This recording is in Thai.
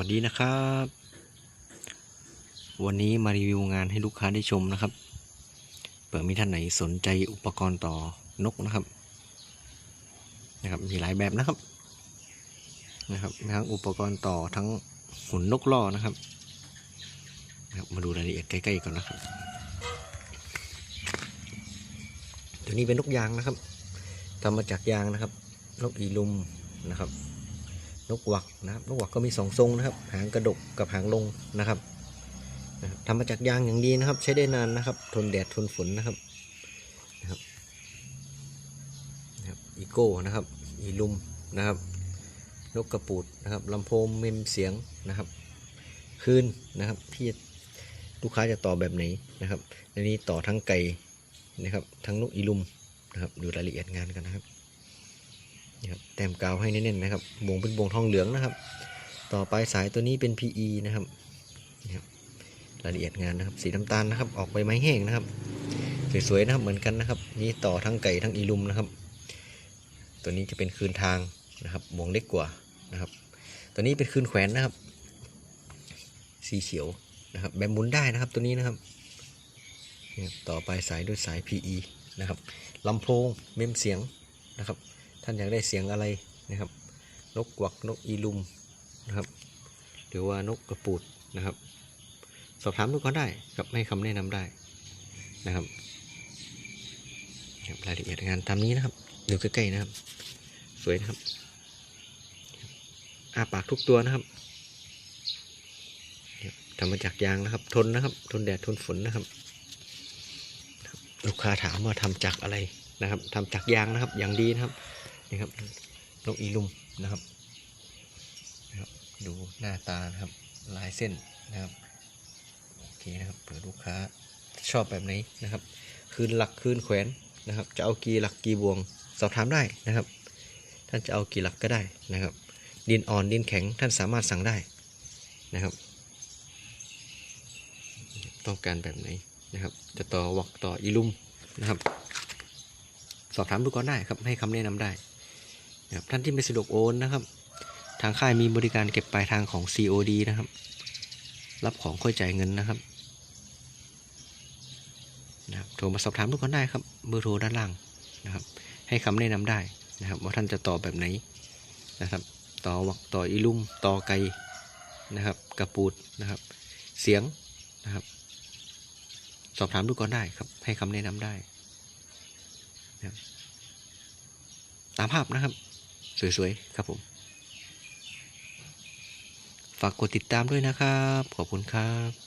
วัสดีนะครับ วันนี้มารีวิวงานให้ลูกค้าได้ชมนะครับ เผื่อมีท่านไหนสนใจอุปกรณ์ต่อนกนะครับ นะครับ มีหลายแบบนะครับ นะครับ ทั้งอุปกรณ์ต่อทั้งหุ่นนกล่อนะครับนะครับ มาดูรายละเอียดใกล้ๆก่อนนะครับ ตัวนี้เป็นนกยางนะครับทำมาจากยางนะครับ นกอีลุมนะครับ นกหวักนะครับนกหวักก็มีสองทรงนะครับ หางกระดกกับหางลงนะครับทำมาจากยางอย่างดีนะครับ ใช้ได้นานนะครับ ทนแดดทนฝนนะครับนะครับอีโก้นะครับอีลุมนะครับนกกระปูดนะครับลำโพงเมมเสียงนะครับคืนนะครับที่ลูกค้าจะต่อแบบไหนนะครับในนี้ต่อทั้งไก่นะครับทั้งนกอีลุมนะครับดูรายละเอียดงานกันนะครับ มกาวให้แน่นๆนะครับบวงเป็นบวงทองเหลืองนะครับ ต่อไปสายตัวนี้เป็น PE นะครับรายละเอียดงานนะครับ สีน้ำตาลนะครับ ออกใบไม้แห้งนะครับ สวยๆนะครับเหมือนกันนะครับ นี่ต่อทั้งไก่ทั้งอีลุมนะครับ ตัวนี้จะเป็นคืนทางนะครับบวงเล็กกว่านะครับ ตัวนี้เป็นคืนแขวนนะครับ สีเขียวนะครับ แบบหมุนได้นะครับตัวนี้นะครับนี่ครับต่อไปสายด้วยสาย PE นะครับลำโพงเมมเสียงนะครับ ท่านอยากได้เสียงอะไรนะครับ นกกวักนกอีลุมนะครับ หรือว่านกกระปูดนะครับ สอบถามดูก็ได้ครับให้คำแนะนำได้นะครับรายละเอียดงานตามนี้นะครับดูใกล้ๆนะครับ สวยนะครับอาปากทุกตัวนะครับครับทำมาจากยางนะครับ ทนนะครับ ทนแดดทนฝนนะครับ ลูกค้าถามว่าทำจากอะไรนะครับทำจากยางนะครับ อย่างดีนะครับ นี่ครับนกอีลุมนะครับนะครับ ดูหน้าตานะครับลายเส้นนะครับโอเคนะครับเผื่อลูกค้าชอบแบบไหนนะครับ คืนหลักคืนแขวนนะครับ จะเอากี่หลักกี่บวงสอบถามได้นะครับ ท่านจะเอากี่หลักก็ได้นะครับ ดินอ่อนดินแข็งท่านสามารถสั่งได้นะครับ ต้องการแบบไหนนะครับ จะต่อวักต่ออีลุมนะครับ สอบถามดูก่อนได้ครับให้คำแนะนำได้ ท่านที่ไม่สะดวกโอนนะครับ ทางค่ายมีบริการเก็บปลายทางของ COD นะครับ รับของค่อยจ่ายเงินนะครับนะครับโทรมาสอบถามดูก่อนได้ครับ เบอร์โทรด้านล่างนะครับ ให้คำแนะนำได้นะครับ ว่าท่านจะต่อแบบไหนนะครับ ต่อวักต่ออีลุ่มต่อไกนะครับ กระปูดนะครับ เสียงนะครับ สอบถามดูก่อนได้ครับ ให้คำแนะนำได้นะครับตามภาพนะครับ สวยๆ ครับผม ฝากกดติดตามด้วยนะครับ ขอบคุณครับ